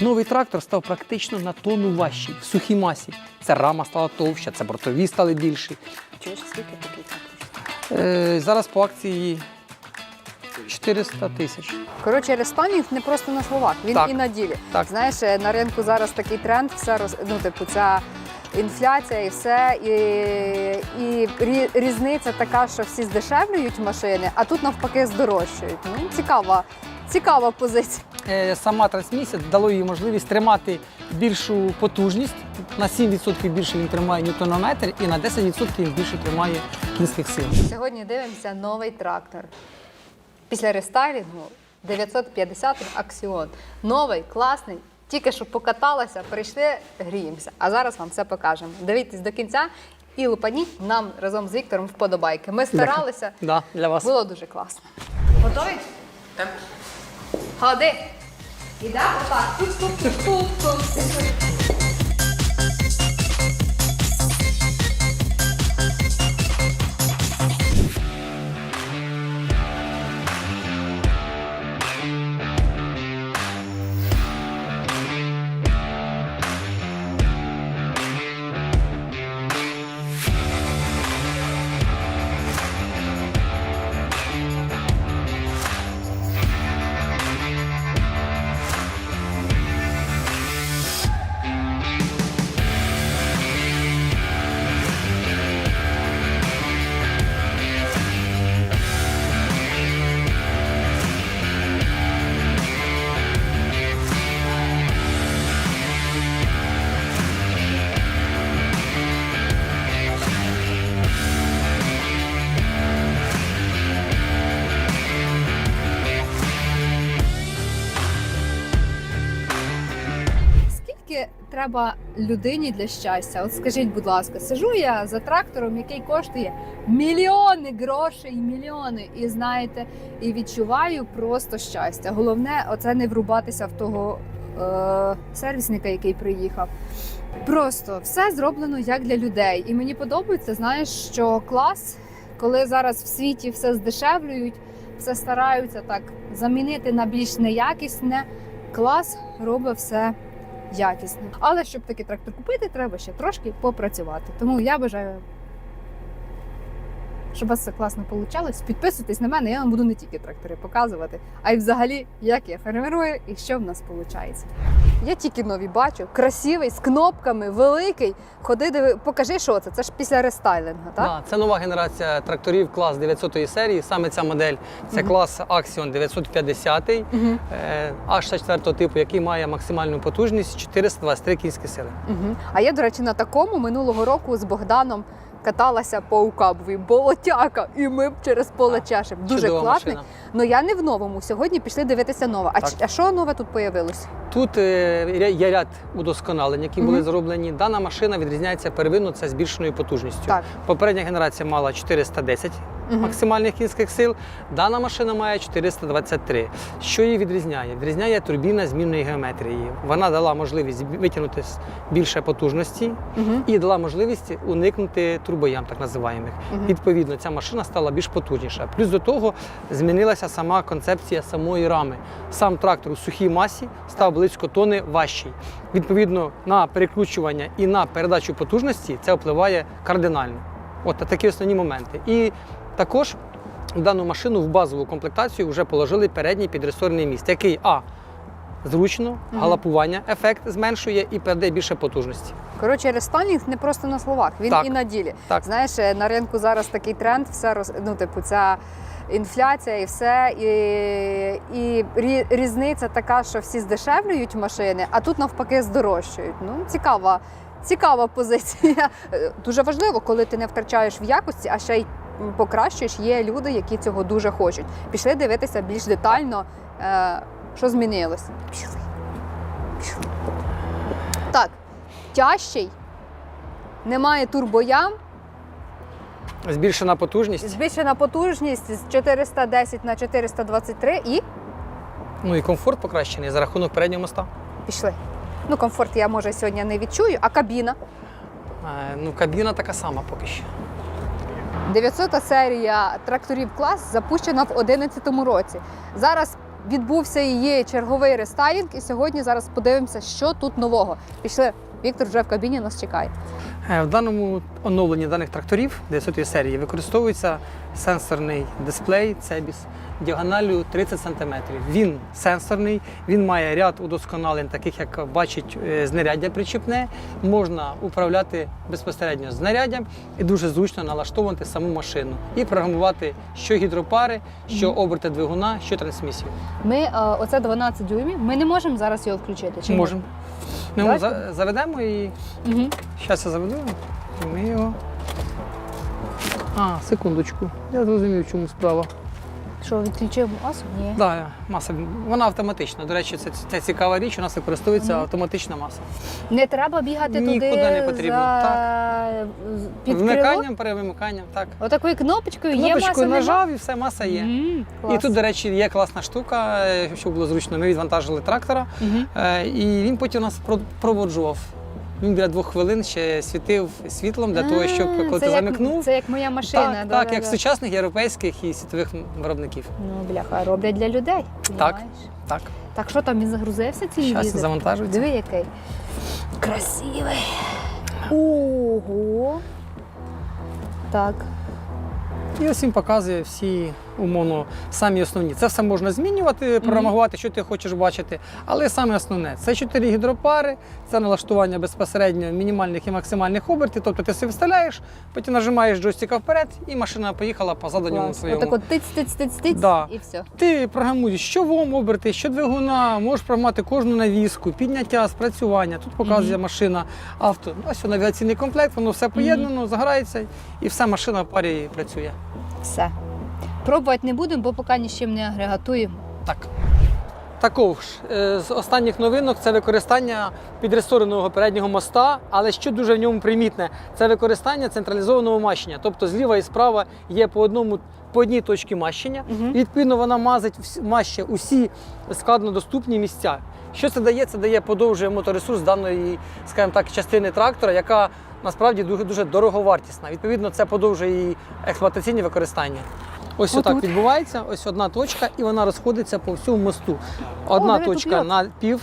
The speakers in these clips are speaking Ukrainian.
Новий трактор став практично на тонну важчий в сухій масі. Це рама стала товща, це бортові стали більші. Чуєш, скільки такий трактор? Е, зараз по акції 400 тисяч. Коротше, рестанінг не просто на словах, він Так. і на ділі. Так. Знаєш, е, на ринку зараз такий тренд, все роз... ну, типу, ця інфляція і все. І, і рі- різниця така, що всі здешевлюють машини, а тут навпаки здорожчують. Ну, цікава, цікава позиція. Е, Сама трансмісія дало їй можливість тримати більшу потужність. На 7% більше він тримає ньютонометр і на 10% він більше тримає кінських сил. Сьогодні дивимося новий трактор. Після рестайлінгу 950 Аксіон. Новий, класний. Тільки що покаталася, прийшли, гріємося. А зараз вам все покажемо. Дивіться до кінця і лупаніть нам разом з Віктором вподобайки. Ми старалися, Да, для вас. було дуже класно. Готові? Так. Ходи. Іде отак. Тук-тук-тук-тук-тук. Скільки треба людині для щастя? От скажіть, будь ласка, сижу я за трактором, який коштує мільйони грошей, мільйони, і знаєте, і відчуваю просто щастя. Головне, оце не врубатися в того е- сервісника, який приїхав. Просто все зроблено як для людей. І мені подобається, знаєш, що клас, коли зараз в світі все здешевлюють, все стараються так замінити на більш неякісне. Клас робить все якісно. Але щоб такий трактор купити, треба ще трошки попрацювати. Тому я бажаю, щоб у вас все класно вийшло. Підписуйтесь на мене, я вам буду не тільки трактори показувати, а й взагалі, як я фермерую і що в нас виходить. Я тільки нові бачу, красивий, з кнопками, великий. Ходи, диви, покажи, що це. Це ж після рестайлінгу, так? Да, це нова генерація тракторів клас 900 серії. Саме ця модель це Мгм. клас Axion 950 Угу. е, аж 4 типу, який має максимальну потужність 423 кінські сили. Угу. А я, до речі, на такому минулого року з Богданом каталася по Укабові, болотяка, і ми б через поле чашем. Дуже Чудова класний. машина. Ну я не в новому. Сьогодні пішли дивитися нове. А, Так. ч- а що нове тут появилось? Тут е, ря- є ряд удосконалень, які були зроблені. Дана машина відрізняється первинно це збільшеною потужністю. Так. Попередня генерація мала 410 Мгм. максимальних кінських сил. Дана машина має 423. Що її відрізняє? Відрізняє турбіна змінної геометрії. Вона дала можливість витягнути більше потужності Угу. і дала можливість уникнути турбоям, так називаємих. Мгм. Відповідно, ця машина стала більш потужніша. Плюс до того змінилася сама концепція самої рами. Сам трактор у сухій масі став близько тони важчий. Відповідно, на переключування і на передачу потужності це впливає кардинально. От такі основні моменти. І також дану машину в базову комплектацію вже положили передній підресорний міст, який а. Зручно, галапування ефект зменшує і передає більше потужності. Коротше, рестайлінг не просто на словах, він Так. і на ділі. Так. Знаєш, е, на ринку зараз такий тренд, все роз... ну, типу, ця інфляція і все. І, і різниця така, що всі здешевлюють машини, а тут навпаки здорожчують. Ну, цікава, цікава позиція. Е, Дуже важливо, коли ти не втрачаєш в якості, а ще й покращуєш. Є люди, які цього дуже хочуть. Пішли дивитися більш детально, е, що змінилось. Пішли. Пішли. Так, тяжчий, немає турбоям, Збільшена потужність, збільшена потужність з 410 на 423 і ну і комфорт покращений за рахунок переднього моста. пішли. Ну, комфорт я може сьогодні не відчую, а кабіна. Е, Ну, кабіна така сама поки що. 900 серія тракторів клас запущена в 2011 році. Зараз відбувся її черговий рестайлінг, і сьогодні зараз подивимося, що тут нового. Пішли. Віктор вже в кабіні нас чекає. Е, В даному оновленні даних тракторів 900 серії використовується сенсорний дисплей Cebis діагоналлю 30 см. Він сенсорний, він має ряд удосконалень, таких як бачить е, знаряддя причіпне. Можна управляти безпосередньо знаряддям і дуже зручно налаштовувати саму машину і програмувати що гідропари, що оберти двигуна, що трансмісію. Ми е, оце 12 дюймів. Ми не можемо зараз його включити. Чи? Можемо. Давайте. за- заведемо і Угу. Зараз я заведу, і ми його. А, секундочку. Я зрозумів, в чому справа. Що відключив масу? Ні. Да, маса. Вона автоматична. До речі, це, це цікава річ. У нас використовується Мгм. автоматична маса. Не треба бігати Нікуди туди не потрібно, за... під. Вмиканням, перевимиканням, так. Отакою кнопочкою є Кнопочку маса. нажав і все, маса є. М, І клас. тут, до речі, є класна штука, е, щоб було зручно. Ми відвантажили трактора, Мгм. е, і він потім нас проводжував. Він біля двох хвилин ще світив світлом для того, щоб А, коли це ти як- замикнув. Це як моя машина. Так, да, так да, як да. сучасних європейських і світових виробників. Ну, бляха, роблять для людей. Так. понімаєш? Так, Так що там він загрузився цей зараз візит? завантажується. Диви, який. Красивий. Ого. Так. І ось він показує всі умовно самі основні. Це все можна змінювати, програмувати, що ти хочеш бачити. Але саме основне це чотири гідропари, це налаштування безпосередньо мінімальних і максимальних обертів. Тобто ти собі вставляєш, потім нажимаєш джойстика вперед, і машина поїхала по Клас. своєму. Отак от тиць, тиць, тиць, тиць, Да. і все. Ти програмуєш, що вом оберти, що двигуна, можеш програмувати кожну навіску, підняття, спрацювання. Тут показує Мгм. машина авто. Ось навігаційний комплект, воно все поєднано, заграється, і вся машина в парі працює. Все. Пробувати не будемо, бо поки ні з чим не агрегатуємо. Так. Також е, з останніх новинок це використання підрестореного переднього моста, але що дуже в ньому примітне, це використання централізованого мащення. Тобто зліва і справа є по одному по одній точці мащення. І, відповідно, вона мазить всі- маща усі складнодоступні місця. Що це дає? Це дає подовжує моторесурс даної, скажімо так, частини трактора, яка насправді дуже, дуже дороговартісна. Відповідно, це подовжує її експлуатаційне використання. Ось Отут. отак відбувається, ось одна точка, і вона розходиться по всьому мосту. Одна О, точка на пів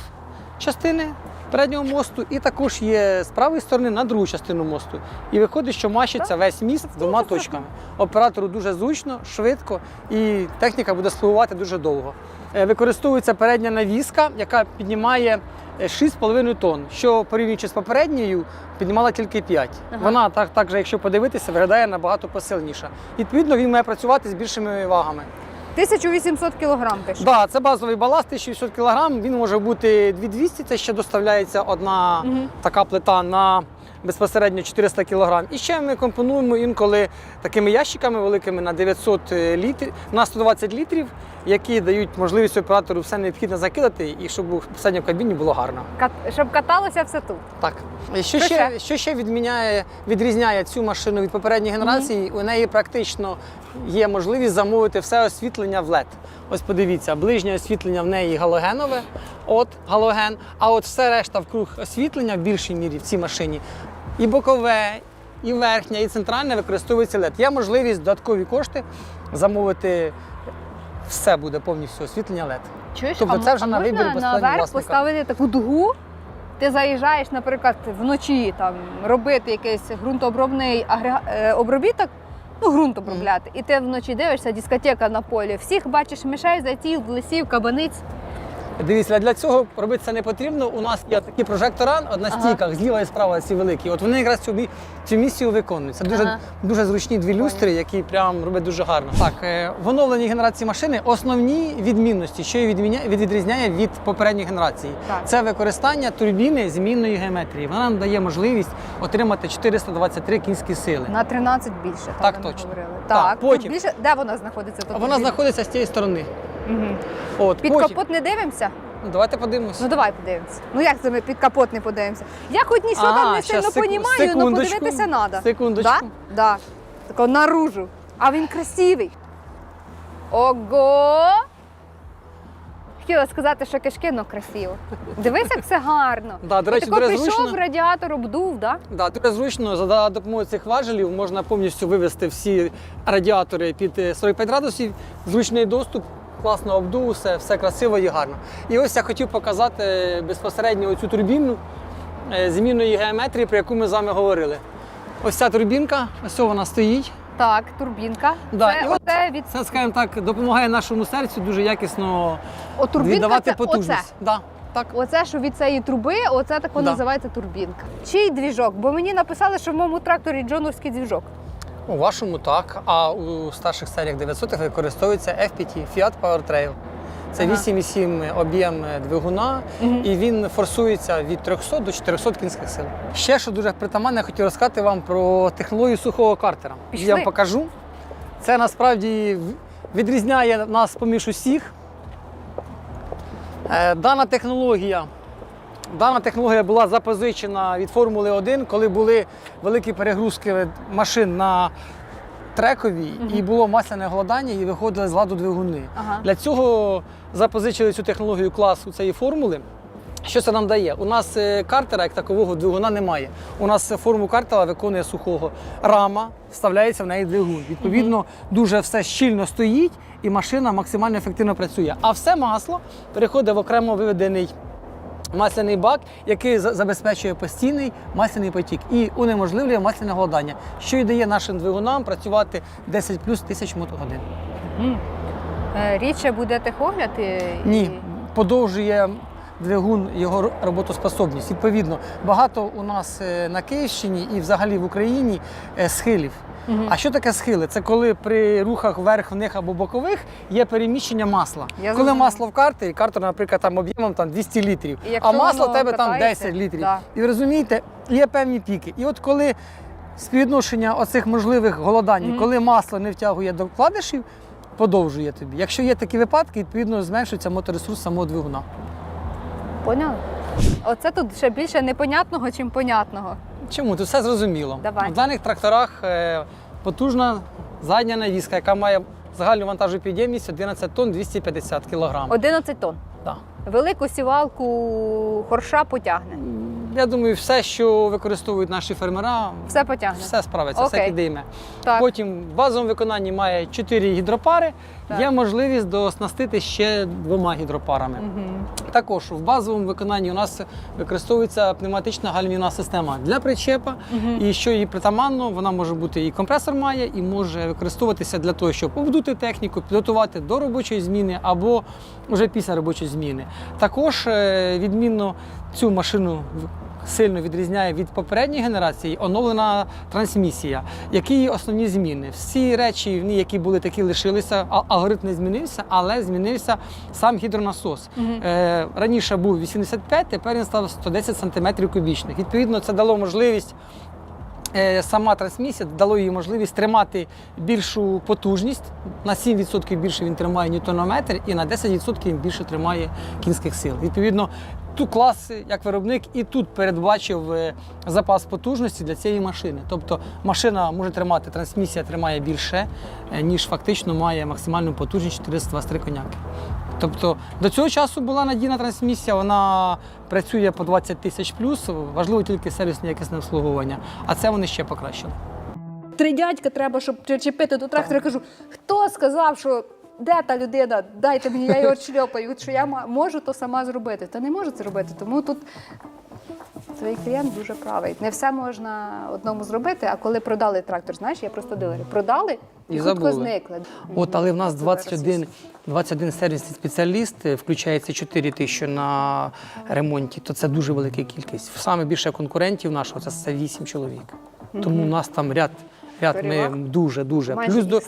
частини переднього мосту, і також є з правої сторони на другу частину мосту. І виходить, що мащиться весь міст двома точками. Оператору дуже зручно, швидко, і техніка буде слугувати дуже довго. Е, Використовується передня навіска, яка піднімає е, 6,5 тонн, що порівнюючи з попередньою, піднімала тільки 5. Ага. Вона так, так же, якщо подивитися, виглядає набагато посильніша. Відповідно, він має працювати з більшими вагами. 1800 кілограм пише. Да, це базовий баласт 1800 кг, він може бути 2200, це ще доставляється одна Мгм. така плита на безпосередньо 400 кг. І ще ми компонуємо інколи такими ящиками великими на 900 літрів, на 120 літрів, які дають можливість оператору все необхідне закидати і щоб у посадній кабіні було гарно. Кат- Щоб каталося все тут. Так. І Що Що ще, ще? що ще відміняє, відрізняє цю машину від попередньої генерації? У неї практично є можливість замовити все освітлення в LED. Ось подивіться, ближнє освітлення в неї галогенове, от галоген, а от все решта вкруг освітлення в більшій мірі в цій машині і бокове, і верхнє, і центральне використовується LED. Є можливість додаткові кошти замовити. Все буде повністю освітлення LED. Чуєш, Тобто а, це вже а на вибір безпосередньо наверх поставити таку дугу. Ти заїжджаєш, наприклад, вночі там робити якийсь ґрунтообробний агрега... е, обробіток, ну ґрунт обробляти, і ти вночі дивишся, дискотека на полі. Всіх бачиш мишей, зайців, лисів, кабаниць. Дивіться, для цього робити це не потрібно. У нас є такі прожектора на Ага. стійках, зліва і справа ці великі. От вони якраз цю, цю місію виконують. Це дуже, Ага. дуже зручні дві люстри, які прям роблять дуже гарно. Так, е, в оновленій генерації машини основні відмінності, що її від- відрізняє від попередньої генерації. Так. Це використання турбіни змінної геометрії. Вона нам дає можливість отримати 423 кінські сили. На 13 більше. Так, вони точно. Говорили. Так, Так, потім. Більше. Де вона знаходиться? тут? Вона знаходиться з цієї сторони. Угу. От, Під потім- капот не дивимося? Ну, давайте подивимося. Ну давай подивимося. Ну як це ми під капот не подивимося? Я хоч нічого там не щас, сильно секу- понімаю, але секундочку. подивитися треба. Секундочку. Да? Да. Тако наружу. А він красивий. Ого! Хотіла сказати, що кишки, але красиво. Дивись, як все гарно. Да, до речі, тако дуже пішов, зручно. радіатор обдув, да? Да, дуже зручно за допомогою цих важелів можна повністю вивести всі радіатори під е, 45 градусів, зручний доступ, класно обдув, все, все красиво і гарно. І ось я хотів показати безпосередньо цю турбіну е, змінної геометрії, про яку ми з вами говорили. Ось ця турбінка, ось вона стоїть. Так, турбінка. Да, це і от оте від Це, скажімо так, допомагає нашому серцю дуже якісно О, турбінка віддавати це потужність. оце. Да, так. Оце, що від цієї труби, оце так Да. називається турбінка. Чий двіжок? Бо мені написали, що в моєму тракторі джоновський двіжок. У вашому так, а у старших серіях 900 використовується FPT Fiat Powertrail. Це Ага. 8,7 об'єм двигуна, Мгм. і він форсується від 300 до 400 кінських сил. Ще що дуже притаманне, я хотів розказати вам про технологію сухого картера. Пішли. Я вам покажу. Це насправді відрізняє нас поміж усіх. Е, Дана технологія. Дана технологія була запозичена від Формули 1, коли були великі перегрузки машин на трековій, і було масляне голодання, і виходили з ладу двигуни. Ага. Для цього запозичили цю технологію класу цієї формули. Що це нам дає? У нас е, картера як такового двигуна немає. У нас форму картера виконує сухого рама, вставляється в неї двигун. Відповідно, дуже все щільно стоїть і машина максимально ефективно працює. А все масло переходить в окремо виведений масляний бак, який забезпечує постійний масляний потік і унеможливлює масляне голодання, що й дає нашим двигунам працювати 10 плюс тисяч мотогодин. Е, Рідше буде техогляд? і- Ні, подовжує двигун його роботоспособність. Відповідно, багато у нас е, на Київщині і взагалі в Україні е, схилів. Мгм. А що таке схили? Це коли при рухах вверх, вниз або бокових є переміщення масла. Я коли зрозуміла. масло в картері, картер, наприклад, там об'ємом там 200 літрів, а масло в тебе там 10 літрів. да. І ви розумієте, є певні піки. І от коли співвідношення оцих можливих голодань, Мгм. коли масло не втягує до вкладишів, подовжує тобі. Якщо є такі випадки, відповідно зменшується моторесурс самого двигуна. Поняли? Оце тут ще більше непонятного, чим понятного. Чому? Тут все зрозуміло. Давай. В даних тракторах е, потужна задня навіска, яка має загальну вантажу підємність 11 тонн 250 кг. 11 тонн. Да. Велику сівалку хорша потягне. Я думаю, все, що використовують наші фермера, Все потягне. все справиться, все Окей. підійме. Так. Потім в базовому виконанні має 4 гідропари, Так. є можливість дооснастити ще двома гідропарами. Мгм. Також в базовому виконанні у нас використовується пневматична гальмівна система для причепа. Мгм. І що їй притаманно, вона може бути і компресор має, і може використовуватися для того, щоб обдути техніку, підготувати до робочої зміни або вже після робочої зміни. Також е, відмінно цю машину сильно відрізняє від попередньої генерації оновлена трансмісія. Які основні зміни? Всі речі, в ній, які були такі, лишилися, алгоритм не змінився, але змінився сам гідронасос. Е, раніше був 85, тепер він став 110 см кубічних. Відповідно, це дало можливість. е, Сама трансмісія дало їй можливість тримати більшу потужність. На 7% більше він тримає ньютонометр і на 10% він більше тримає кінських сил. Відповідно, тут клас як виробник і тут передбачив е, запас потужності для цієї машини. Тобто машина може тримати, трансмісія тримає більше, е, ніж фактично має максимальну потужність 423 коняки. Тобто до цього часу була надійна трансмісія, вона працює по 20 тисяч плюс, важливо тільки сервісне якісне обслуговування, а це вони ще покращили. Три дядька треба, щоб причепити до трактора. Я кажу, хто сказав, що де та людина? Дайте мені, я його шльопаю, що я можу то сама зробити. Та не можу це робити. Тому тут твій клієнт дуже правий. Не все можна одному зробити, а коли продали трактор, знаєш, я просто дилери. Продали і, І хутко зникли. От, але в нас Супер 21, 21 сервісний спеціаліст, е, включається 4 тисячі на ремонті, то це дуже велика кількість. Саме більше конкурентів нашого це, це 8 чоловік. Тому у нас там ряд, ряд ми дуже дуже. Майже Плюс до,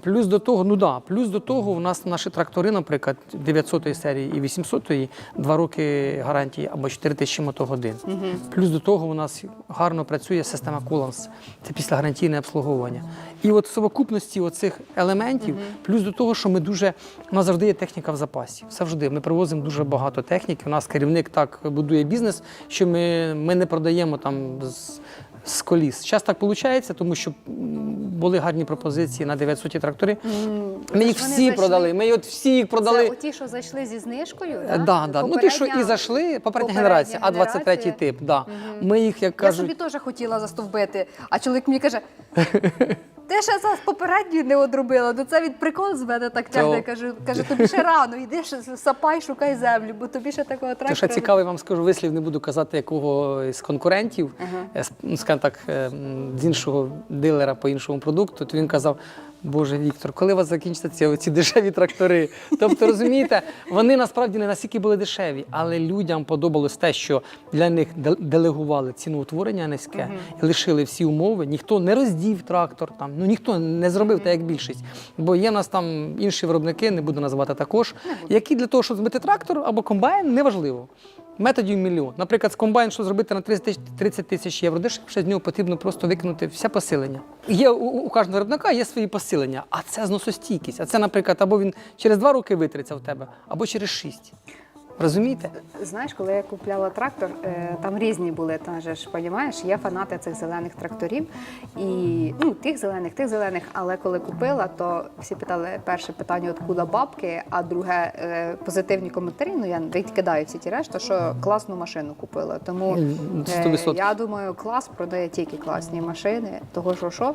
плюс до того, ну да, плюс до того, у нас наші трактори, наприклад, 900 серії і 800-ї, два роки гарантії або 4 тисячі мотогодин. Плюс до того у нас гарно працює система Куланс. Це післягарантійне обслуговування. І от в совокупності оцих елементів, плюс до того, що ми дуже у нас завжди є техніка в запасі. Завжди ми привозимо дуже багато техніки. У нас керівник так будує бізнес, що ми, ми не продаємо там з. З коліс. Зараз так виходить, тому що були гарні пропозиції на 900 трактори. Ми їх всі зайшли. продали. Ми от всі їх продали. Це ті, що зайшли зі знижкою? Е, Да, да. Ну ті, що і зайшли, попередня генерація, а 23 й тип. Да. Ми їх, як Я собі теж хотіла застовбити, а чоловік мені каже: ти я зараз попередньо не одробила. то це від прикол з мене так тягне. Каже, каже, тобі ще рано, йди ще сапай, шукай землю, бо тобі ще такого трактора. Те, що цікавий, вам скажу вислів, не буду казати якого з конкурентів, е, ну, скажімо так, е, з іншого дилера по іншому продукту, то він казав. Боже Віктор, коли у вас закінчаться ці, ці дешеві трактори? Тобто, розумієте, вони насправді не настільки були дешеві, але людям подобалось те, що для них делегували ціноутворення низьке і лишили всі умови. Ніхто не роздів трактор, там ну ніхто не зробив так, як більшість. Бо є в нас там інші виробники, не буду називати також, які для того, щоб збити трактор або комбайн, неважливо. Методів мільйон. Наприклад, з комбайн, що зробити на 30 тисяч- 30 тисяч євро дешевше, з нього потрібно просто викинути все посилення. Є у, у кожного виробника є свої посилення, а це зносостійкість. А це, наприклад, або він через два роки витриться в тебе, або через шість. Розумієте? Знаєш, коли я купляла трактор, е, там різні були, там же ж розумієш, є фанати цих зелених тракторів. І ну, тих зелених, тих зелених. Але коли купила, то всі питали перше питання, откуда бабки, а друге е, позитивні коментарі. Ну я відкидаю всі ті решта, що класну машину купила. Тому Ну, е, 100%. я думаю, клас продає тільки класні машини. Того що що?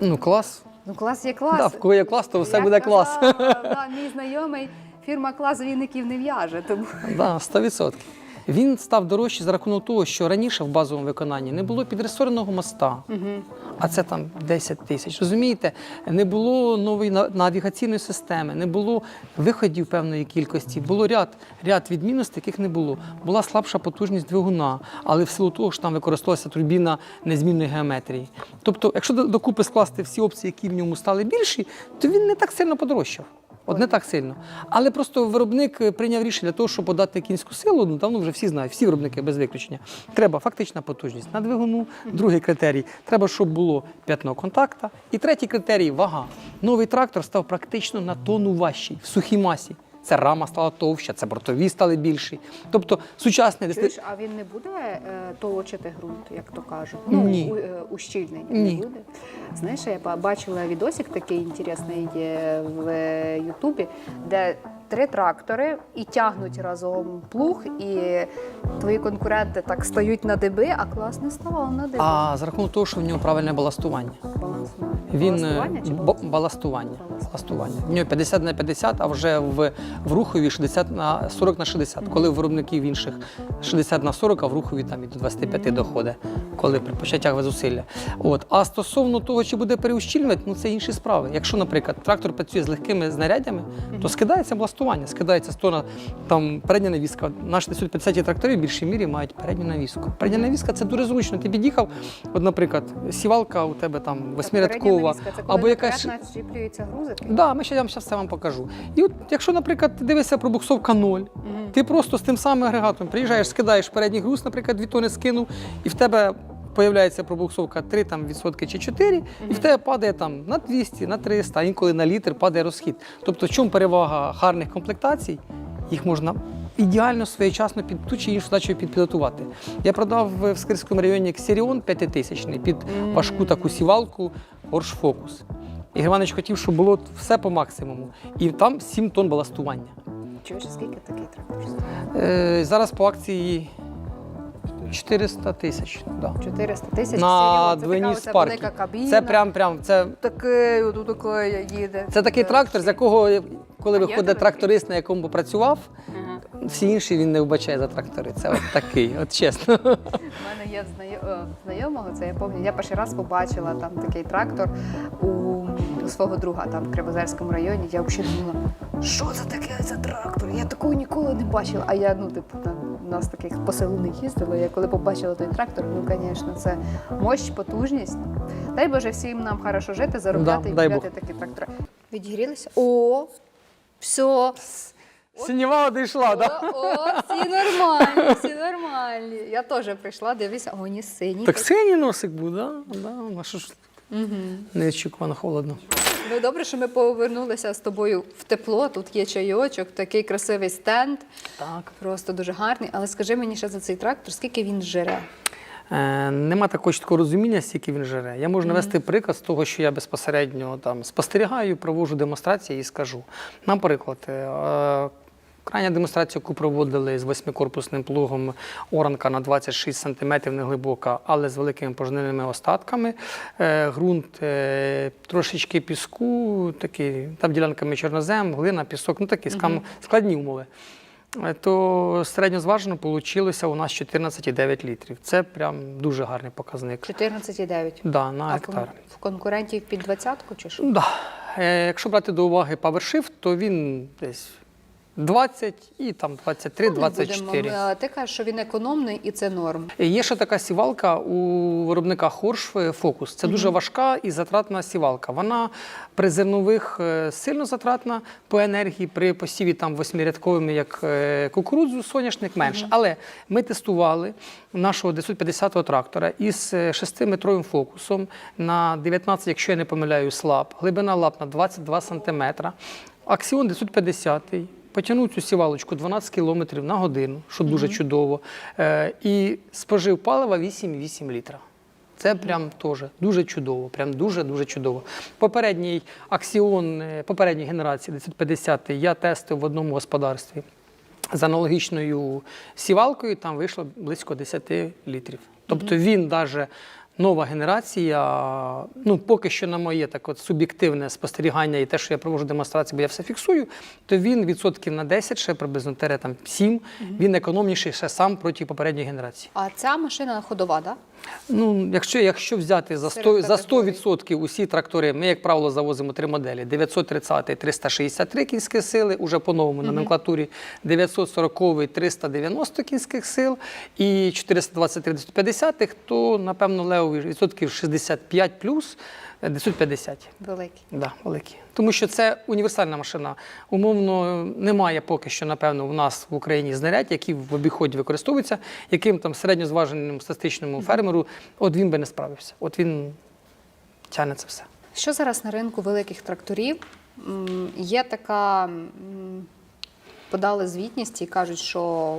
Ну, клас. Ну клас є клас. Да, в кого є клас, то все Як буде клас. да, мій знайомий фірма клас віників не в'яже. Тому Да, 100%. Він став дорожчий за рахунок того, що раніше в базовому виконанні не було підресорного моста, а це там 10 тисяч. Розумієте, не було нової на- навігаційної системи, не було виходів певної кількості. Було ряд, ряд відмінностей, яких не було. Була слабша потужність двигуна, але в силу того, що там використовувалася турбіна незмінної геометрії. Тобто, якщо до- докупи скласти всі опції, які в ньому стали більші, то він не так сильно подорожчав. От не так сильно. Але просто виробник е, прийняв рішення для того, щоб подати кінську силу. Ну давно вже всі знають, всі виробники без виключення. Треба фактична потужність на двигуну. Другий критерій треба, щоб було п'ятно контакта. І третій критерій вага. Новий трактор став практично на тонну важчий в сухій масі. Це рама стала товща, це бортові стали більші. Тобто сучасний Чуєш, а він не буде е, толочити ґрунт, як то кажуть? Ні. у- е, ущільнення Ні. не буде. Знаєш, я бачила відосик такий інтересний є в е, Ютубі, де три трактори і тягнуть разом плуг, і твої конкуренти так стають на диби, а клас не ставав на диби. А за рахунок того, що в нього правильне баластування. Балансування. Він е, Балансування чи баластування. баластування. В нього 50 на 50, а вже в, в рухові 60 на 40 на 60. Коли в виробників інших 60 на 40, а в рухові там і до 25 доходить, коли при початтях зусилля. От. А стосовно того, чи буде переущільнювати, ну це інші справи. Якщо, наприклад, трактор працює з легкими знарядями, то скидається бластування, скидається стона там передня навіска. Наші 950 тракторів в більшій мірі мають передню навіску. Передня навіска це дуже зручно. Ти під'їхав, от, наприклад, сівалка у тебе там восьмирядкова, або якась. зчіплюються грузики? Да, ми ще я вам зараз все вам покажу. І от, якщо, наприклад, ти дивишся пробуксовка 0, ти просто з тим самим агрегатом приїжджаєш, скидаєш передній груз, наприклад, 2 тони скинув, і в тебе появляється пробуксовка 3 там, відсотки чи 4, і в тебе падає там на 200, на 300, а інколи на літр падає розхід. Тобто, в чому перевага гарних комплектацій? Їх можна ідеально своєчасно під ту чи іншу задачу підпілотувати. Я продав в Скирському районі Xerion 5000 під важку таку сівалку Focus. Ігор Іванович хотів, щоб було все по максимуму. І там 7 тонн баластування. Чуєш, скільки такий трактор? Е, зараз по акції 400 тисяч. Да. 400 тисяч На спаркі. велика кабіна. Це прям, прям, це, Такий, отут такий їде. це такий трактор, з якого, коли А виходить тракторист, на якому попрацював, Ага. всі інші він не вбачає за трактори. Це от такий, от чесно. У мене є знайомого, це я пам'ятаю. Я перший раз побачила там такий трактор у, у свого друга там в Кривозерському районі. Я взагалі думала, що це таке за трактор? Я такого ніколи не бачила. А я, ну, типу, там у нас таких по селу не їздила. Я коли побачила той трактор, ну, звісно, це мощь, потужність. Дай Боже всім нам хорошо жити, заробляти Да, і дай купляти такі трактори. Відгрілися? О, все. Синєва одійшла, О, так? о, всі нормальні, всі нормальні. Я теж прийшла, дивлюся, о, ні, синій. Так синій носик був, да? Да, а що ж неочікувано холодно. Ну добре, що ми повернулися з тобою в тепло. Тут є чайочок, такий красивий стенд, Так. просто дуже гарний. Але скажи мені ще за цей трактор, скільки він жере? Е, нема такого чіткого розуміння, скільки він жере. Я можу навести приклад з того, що я безпосередньо там спостерігаю, провожу демонстрації і скажу. Наприклад, е, Крайня демонстрація, яку проводили з восьмикорпусним плугом оранка на 26 см неглибока, але з великими пожнивними остатками. Е, Ґрунт е, трошечки піску, такий, там ділянками чорнозем, глина, пісок, ну такі складні умови. Е, То середньозважено вийшло у нас 14,9 літрів. Це прям дуже гарний показник. 14,9. Да, на А гектар. в конкурентів під двадцятку чи що? Да. Е, Якщо брати до уваги PowerShift, то він десь 20 і там 23, Ну, не 24. будемо. Ти кажеш, що він економний і це норм. Е, Є ще така сівалка у виробника Хорш Фокус. Це дуже важка і затратна сівалка. Вона при зернових е, сильно затратна по енергії, при посіві там восьмирядковими, як е, кукурудзу, соняшник менше. Але ми тестували нашого 950-го трактора із 6-метровим фокусом на 19, якщо я не помиляю, лап, глибина лап на 22 см. Аксіон 950 Потягнув цю сівалочку 12 км на годину, що дуже чудово. Е, і спожив палива 8,8 літра. Це прям теж дуже чудово, прям дуже-дуже чудово. Попередній аксіон е, попередньої генерації 950 я тестив в одному господарстві з аналогічною сівалкою, там вийшло близько 10 літрів. Тобто він навіть нова генерація, ну поки що на моє так от суб'єктивне спостерігання і те, що я проводжу демонстрації, бо я все фіксую, то він відсотків на 10, ще приблизно тере там 7, він економніший ще сам проти попередньої генерації. А ця машина ходова, так? Ну, якщо, якщо взяти за 100%, за 100% усі трактори, ми, як правило, завозимо три моделі: 930 363 кінські сили, уже по новому номенклатурі, 940 390 кінських сил. І 423 250, то, напевно, левові відсотків 65 плюс е, 950. Великий. Да, великі. Тому що це універсальна машина. Умовно, немає поки що, напевно, у нас в Україні знарядь, які в обіході використовуються, яким там середньозваженому статистичному фермеру, от він би не справився. От він тягне це все. Що зараз на ринку великих тракторів? Є така, подали звітність і кажуть, що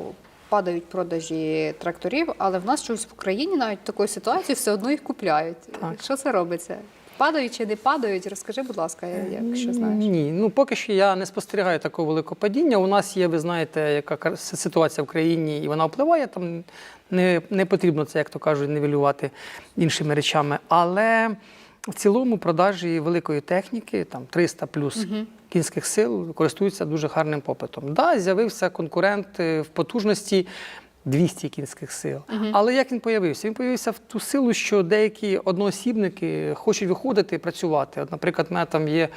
падають продажі тракторів, але в нас чогось в Україні навіть такої ситуації все одно їх купляють. Так. Що це робиться? Падають чи не падають? Розкажи, будь ласка, якщо знаєш. Ні, ну поки що я не спостерігаю такого великого падіння. У нас є, ви знаєте, яка ситуація в країні, і вона впливає. Там не, не потрібно це, як то кажуть, нівелювати іншими речами. Але в цілому продажі великої техніки, там 300 плюс кінських сил, користуються дуже гарним попитом. Да, з'явився конкурент е, в потужності. 200 кінських сил. Але як він появився? Він появився в ту силу, що деякі одноосібники хочуть виходити і працювати. От, наприклад, в мене там є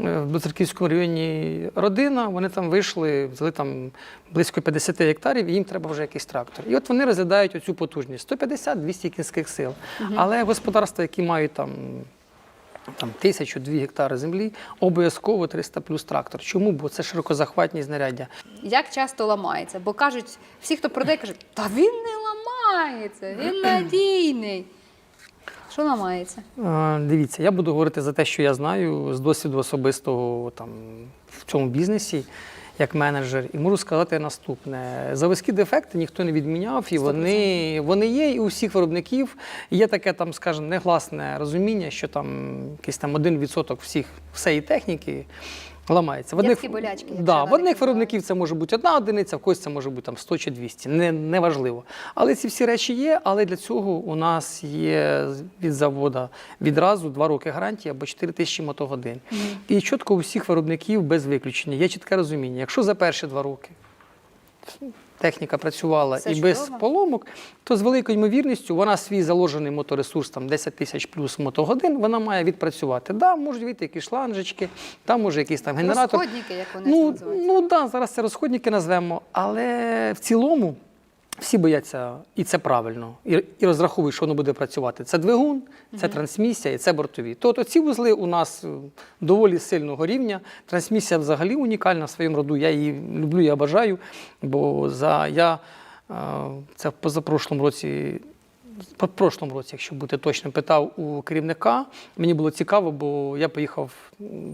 е, в Доцерківському районі родина, вони там вийшли, взяли там близько 50 гектарів, і їм треба вже якийсь трактор. І от вони розглядають оцю потужність 150-200 кінських сил. Але господарства, які мають там там тисячу дві гектари землі, обов'язково 300 плюс трактор. Чому? Бо це широкозахватні знаряддя. Як часто ламається? Бо кажуть, всі, хто продає, кажуть, та він не ламається, він надійний. Що ламається? Дивіться, я буду говорити за те, що я знаю з досвіду особистого там в цьому бізнесі. Як менеджер, і можу сказати наступне: зависки дефекти ніхто не відміняв, і вони, вони є і у всіх виробників. Є таке там, скажімо, негласне розуміння, що там якийсь там один відсоток всіх всієї техніки ламається. В Дядькі болячки, да, в одних виробників це може бути одна одиниця, в когось це може бути там 100 чи 200, не, не важливо. Але ці всі речі є, але для цього у нас є від заводу відразу 2 роки гарантії або 4 тисячі мотогодин. І чітко у всіх виробників без виключення є чітке розуміння. Якщо за перші 2 роки техніка працювала Все і без поломок, то з великою ймовірністю вона свій заложений моторесурс, там 10 тисяч плюс мотогодин, вона має відпрацювати. Да, можуть вийти якісь шланжечки, там може якийсь там генератор. Розходники, як вони Ну, називають. ну да, зараз це розходники назвемо, але в цілому всі бояться, і це правильно, і, і розраховують, що воно буде працювати. Це двигун, це трансмісія і це бортові. Тобто ці вузли у нас е, доволі сильного рівня. Трансмісія взагалі унікальна в своєму роду. Я її люблю, я бажаю, бо за я е, це в позапрошлому році. В прошлому році, якщо бути точним, питав у керівника. Мені було цікаво, бо я поїхав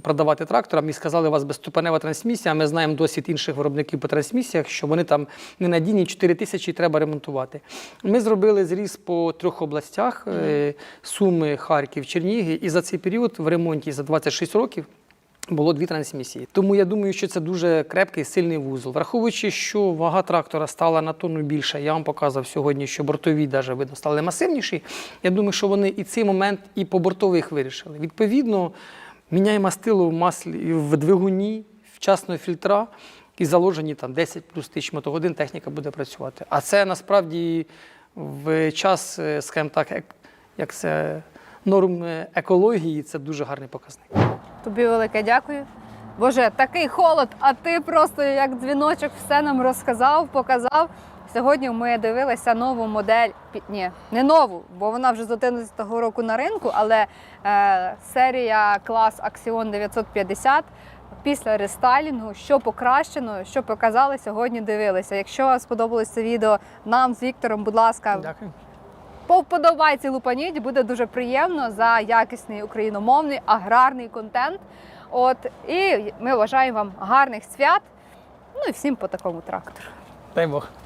продавати трактор, а мені сказали, у вас безступенева трансмісія. а Ми знаємо досвід інших виробників по трансмісіях, що вони там ненадійні 4 тисячі і треба ремонтувати. Ми зробили зріз по трьох областях: е, Суми, Харків, Чернігів. І за цей період в ремонті за 26 років було дві трансмісії. Тому я думаю, що це дуже крепкий сильний вузол. Враховуючи, що вага трактора стала на тонну більше, я вам показав сьогодні, що бортові навіть видно стали масивніші. Я думаю, що вони і цей момент, і по бортових вирішили. Відповідно, міняємо мастило в маслі в двигуні, вчасно фільтра. І заложені там 10 плюс тисяч мотогодин техніка буде працювати. А це насправді в час, е, скажімо так, як, як це норм е, екології, це дуже гарний показник. Тобі велике дякую. Боже, такий холод, а ти просто як дзвіночок все нам розказав, показав. Сьогодні ми дивилися нову модель. Ні, не нову, бо вона вже з 11-го року на ринку, але е, серія клас Axion 950 після рестайлінгу, що покращено, що показали, сьогодні дивилися. Якщо вам сподобалось це відео нам з Віктором, будь ласка, Дякую. По вподобайці лупаніть, буде дуже приємно за якісний україномовний аграрний контент. От і ми вважаємо вам гарних свят. Ну і всім по такому трактору. Дай Бог.